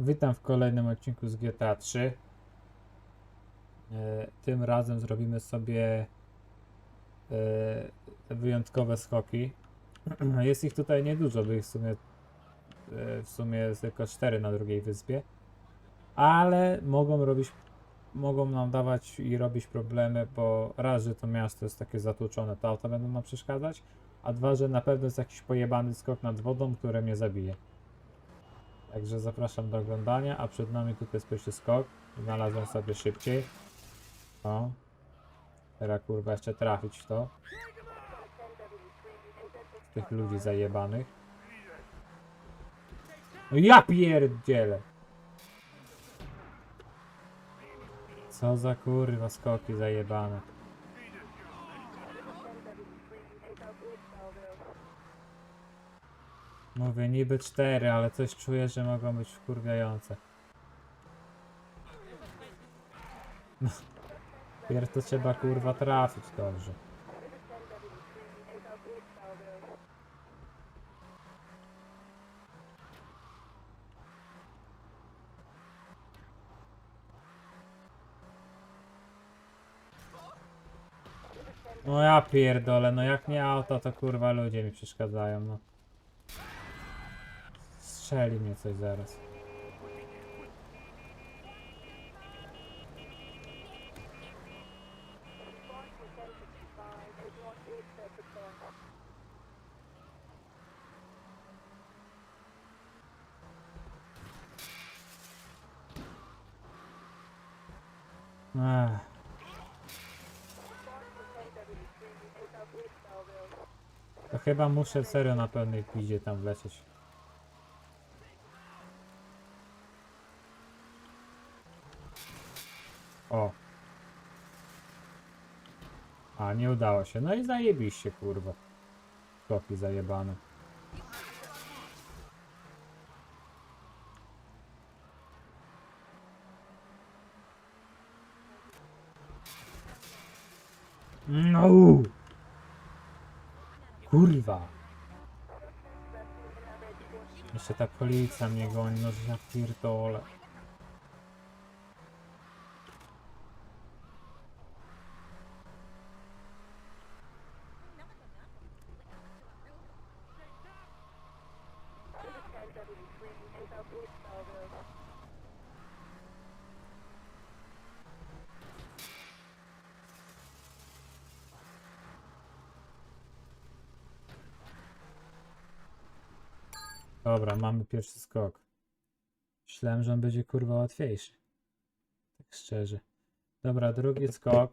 Witam w kolejnym odcinku z GTA 3. E, Tym razem zrobimy sobie e, wyjątkowe skoki. Jest ich tutaj niedużo, bo ich w sumie, e, w sumie jest tylko 4 na drugiej wyspie. Ale mogą robić, mogą nam dawać i robić problemy, bo raz, że to miasto jest takie zatłuczone, to auta będą nam przeszkadzać, a dwa, że na pewno jest jakiś pojebany skok nad wodą, który mnie zabije. Także zapraszam do oglądania, a przed nami tutaj jest pierwszy skok. Znalazłem sobie szybciej. O. Teraz kurwa jeszcze trafić w to. Z tych ludzi zajebanych. No ja pierdzielę! Co za kurwa skoki zajebane. Mówię niby cztery, ale coś czuję, że mogą być wkurwiające. No. Pierw to trzeba kurwa trafić dobrze. No ja pierdolę, no jak nie auto, to kurwa ludzie mi przeszkadzają, no. Strzeli mnie coś zaraz. To chyba muszę serio na pełnej piździe tam wlecieć. O. A, nie udało się. No i zajebiście, kurwa. Skoki zajebane. No! Kurwa. Jeszcze ta policja mnie goni, no że ja. Dobra, mamy pierwszy skok. Myślałem, że on będzie kurwa łatwiejszy. Tak szczerze. Dobra, drugi skok.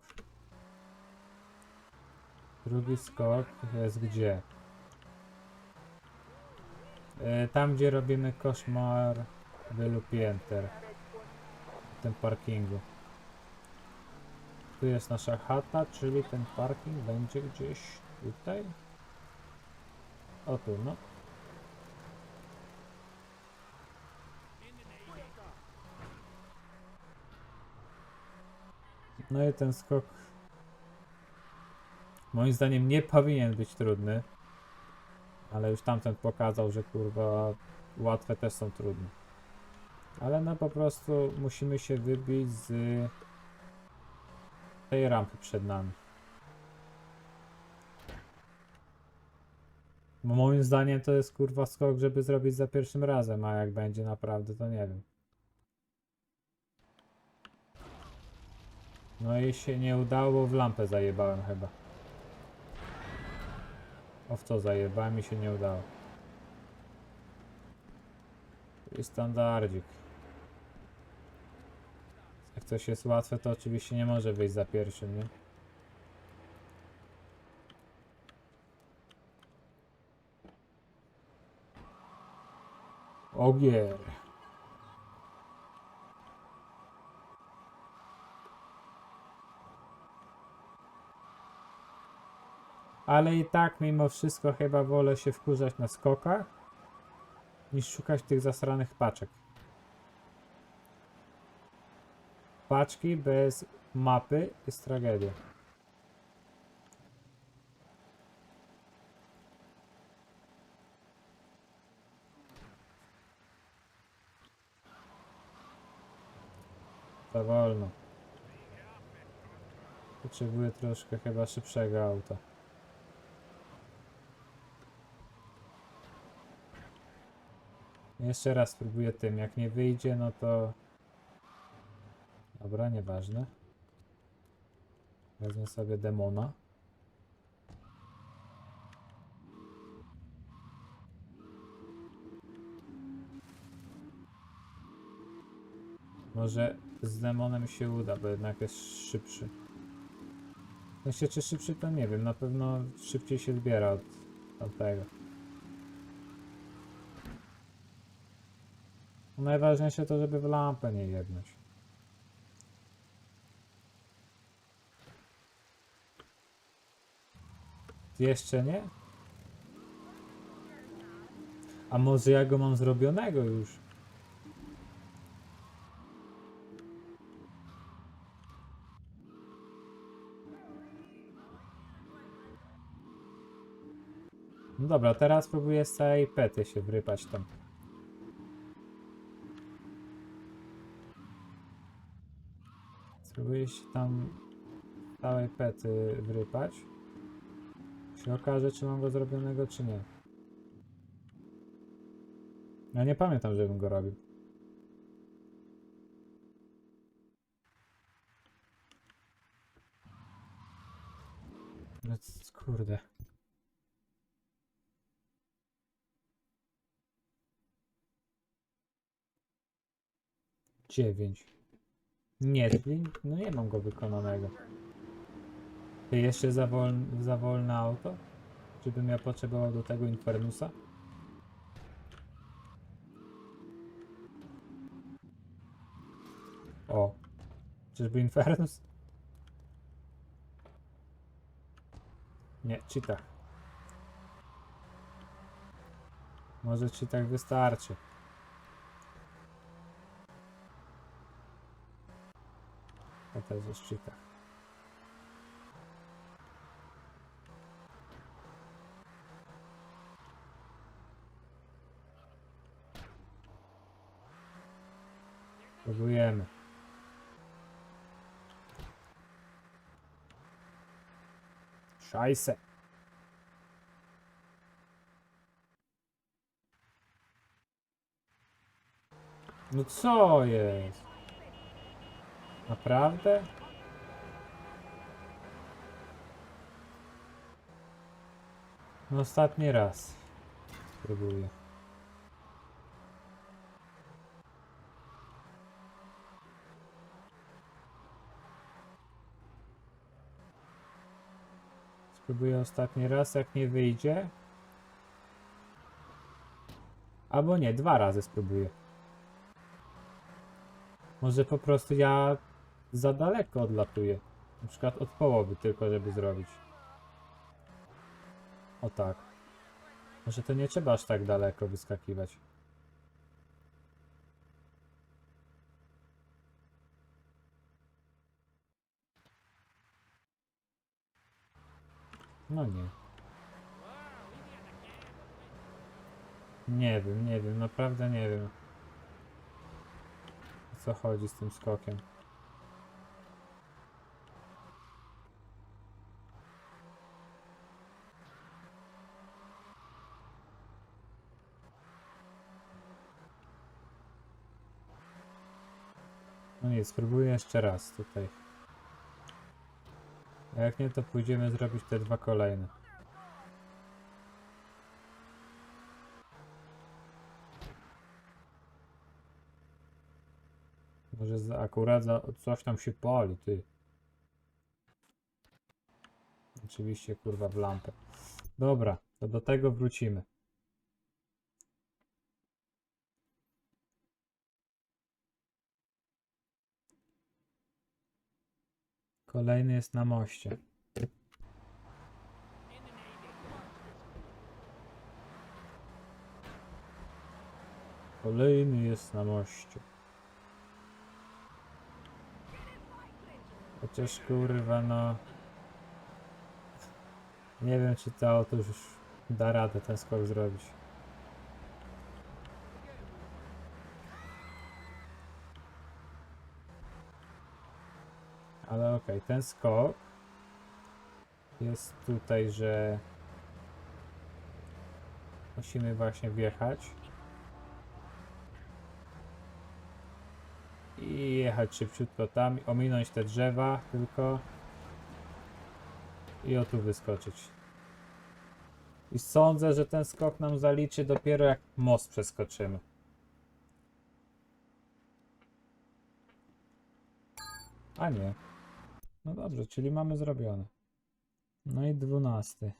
Drugi skok jest gdzie? E, Tam, gdzie robimy koszmar pięter. W tym parkingu. Tu jest nasza chata, czyli ten parking będzie gdzieś tutaj. O tu, no. No i ten skok moim zdaniem nie powinien być trudny. Ale już tamten pokazał, że kurwa łatwe też są trudne. Ale no po prostu musimy się wybić z tej rampy przed nami. Bo moim zdaniem to jest kurwa skok, żeby zrobić za pierwszym razem, a jak będzie naprawdę to nie wiem. No i się nie udało, bo w lampę zajebałem chyba. O w co zajebałem i się nie udało. I standardzik. Jak coś jest łatwe, to oczywiście nie może wyjść za pierwszym, nie? Ogier. Ale i tak mimo wszystko chyba wolę się wkurzać na skokach niż szukać tych zasranych paczek. Paczki bez mapy jest tragedia. Za wolno. Potrzebuję troszkę chyba szybszego auta. Jeszcze raz spróbuję tym. Jak nie wyjdzie, no to... Dobra, nieważne. Wezmę sobie demona. Może z demonem się uda, bo jednak jest szybszy. Myślę, czy szybszy to nie wiem, na pewno szybciej się zbiera od tamtego. Najważniejsze to, żeby w lampę nie jednąć. Jeszcze nie? A może ja go mam zrobionego już? No dobra, teraz próbuję z całej pety się wrypać tam. Spróbuję się tam całej pety wrypać. Się okaże, czy mam go zrobionego, czy nie. Ja nie pamiętam, żebym go robił. No kurde. Dziewięć. Nie, no nie mam go wykonanego. Ty jeszcze za, wol, za wolne auto? Czy bym ja potrzebował do tego Infernusa? O. Czyżby Infernus? Nie, cheatach. Może ci tak wystarczy. To też jest cheatach. Próbujemy. Szajse. No co jest? Naprawdę? No ostatni raz. Spróbuję. Spróbuję ostatni raz, jak nie wyjdzie. Albo nie, dwa razy spróbuję. Może po prostu ja za daleko odlatuję. Na przykład od połowy tylko, żeby zrobić. O tak. Może to nie trzeba aż tak daleko wyskakiwać. No nie. Nie wiem, nie wiem, naprawdę nie wiem. O co chodzi z tym skokiem? Spróbuję jeszcze raz tutaj. A jak nie, to pójdziemy zrobić te dwa kolejne. Może za, akurat za, coś tam się pali, ty. Oczywiście, kurwa, w lampę. Dobra, to do tego wrócimy. Kolejny jest na moście. Kolejny jest na moście. Chociaż kurwa no... Nie wiem czy to auto już da radę ten skok zrobić. Ale okej, ten skok jest tutaj, że musimy właśnie wjechać i jechać szybciutko tam, ominąć te drzewa tylko i o tu wyskoczyć. I sądzę, że ten skok nam zaliczy dopiero jak most przeskoczymy. A nie. No dobrze, czyli mamy zrobione. No i dwunasty.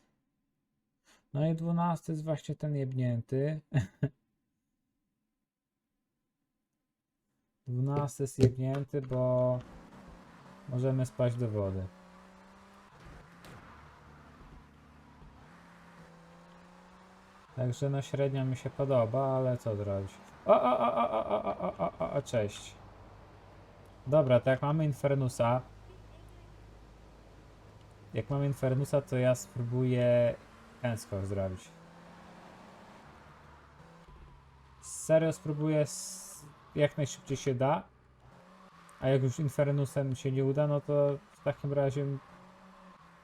No i dwunasty jest właśnie ten jebnięty. Dwunasty jest jebnięty, bo możemy spaść do wody. Także no średnio mi się podoba, ale co zrobić? O, o, o, o, o, o, o, o, o, cześć. Dobra, to jak mamy Infernusa, jak mam Infernusa, to ja spróbuję ten skok zrobić. Serio spróbuję jak najszybciej się da. A jak już Infernusem się nie uda, no to w takim razie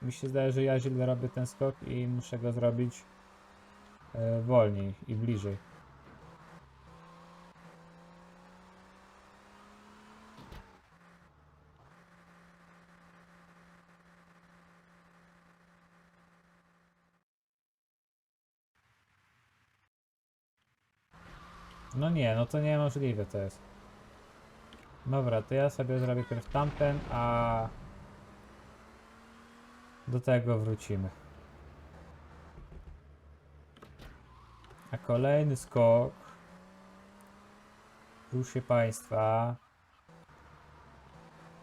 mi się zdaje, że ja źle robię ten skok i muszę go zrobić e, wolniej i bliżej. No nie, no to niemożliwe to jest. Dobra, to ja sobie zrobię pierw tamten, a do tego wrócimy. A kolejny skok. Proszę Państwa.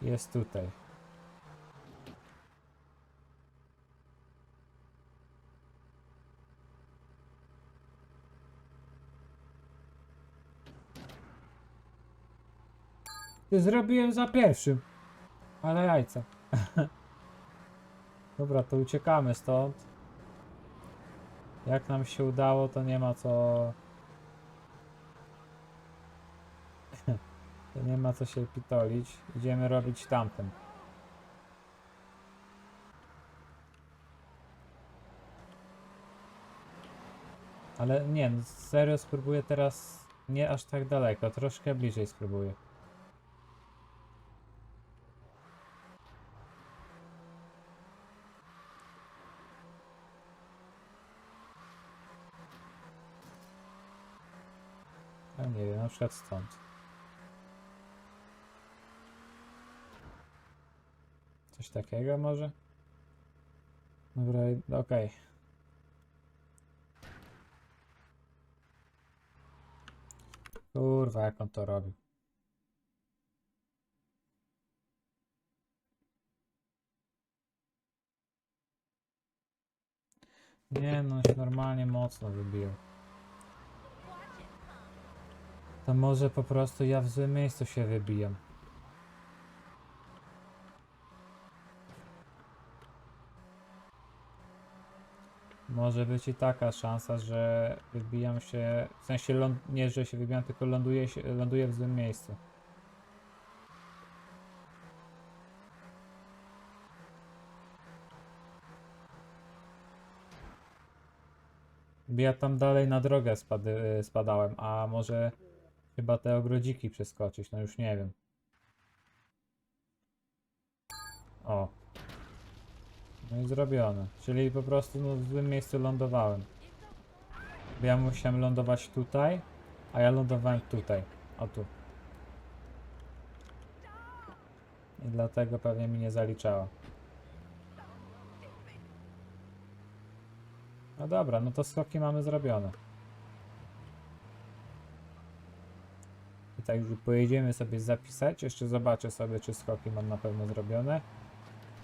Jest tutaj. Zrobiłem za pierwszym. Ale jajca. Dobra, to uciekamy stąd. Jak nam się udało, to nie ma co. to nie ma co się pitolić. Idziemy robić tamten. Ale nie, no serio spróbuję teraz nie aż tak daleko, troszkę bliżej spróbuję. Nie wiem, na przykład stąd. Coś takiego może? Dobra, okej. Kurwa, jak on to. Nie no, się normalnie mocno wybił. To może po prostu ja w złym miejscu się wybijam. Może być i taka szansa, że wybijam się, w sensie ląd, nie, że się wybijam, tylko ląduję, się, ląduję w złym miejscu. Ja tam dalej na drogę spady, spadałem, a może chyba te ogrodziki przeskoczyć, no już nie wiem. O. No i zrobione. Czyli po prostu no, w złym miejscu lądowałem. Bo ja musiałem lądować tutaj, a ja lądowałem tutaj. O tu. I dlatego pewnie mi nie zaliczało. No dobra, no to skoki mamy zrobione. Tak już pojedziemy sobie zapisać. Jeszcze zobaczę sobie, czy skoki mam na pewno zrobione.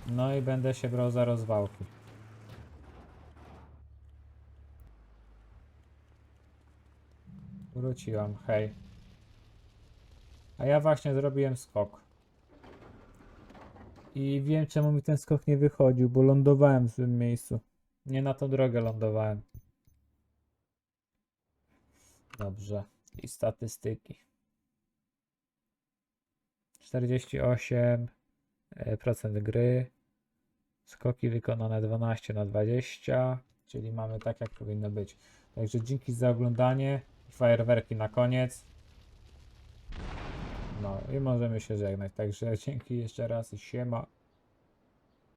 No i będę się brał za rozwałki. Wróciłam, hej. A ja właśnie zrobiłem skok. I wiem czemu mi ten skok nie wychodził, bo lądowałem w tym miejscu. Nie na tą drogę lądowałem. Dobrze. I statystyki. 48. E, Procent gry. Skoki wykonane 12 na 20, czyli mamy tak jak powinno być. Także dzięki za oglądanie. Fajerwerki na koniec. No i możemy się żegnać. Także dzięki jeszcze raz i siema.